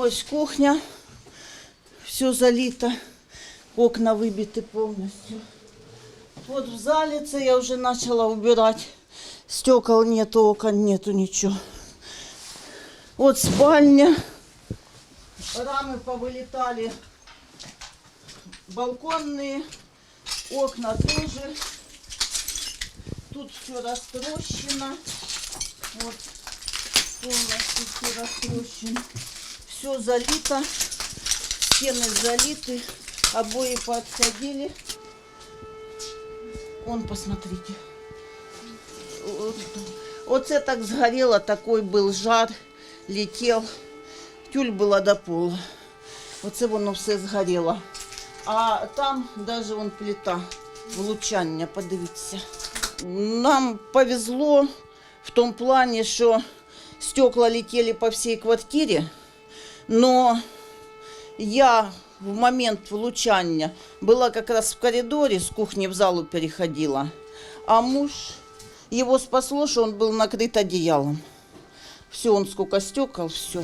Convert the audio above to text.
Ось кухня. Все залито. Окна выбиты полностью. Вот в зале це я уже начала убирать. Стекол нету, окон нету, ничего. Вот спальня. Рамы повылетали. Балконные. Окна тоже. Тут все растрощено. Вот полностью все растрощено. Все залито. Стены залиты. Обои подходили. Вон, посмотрите. Вот, Оце так сгорело, такой был жар, летел. Тюль была до пола. Оце воно все згоріло. А там даже вон плита влучання, подивіться. Нам повезло в том плане, что стекла летели по всей квартире, но я в момент влучання была как раз в коридоре, с кухни в залу переходила, а муж, его спасло, что он был накрыт одеялом. Все, он сколько стекол, все.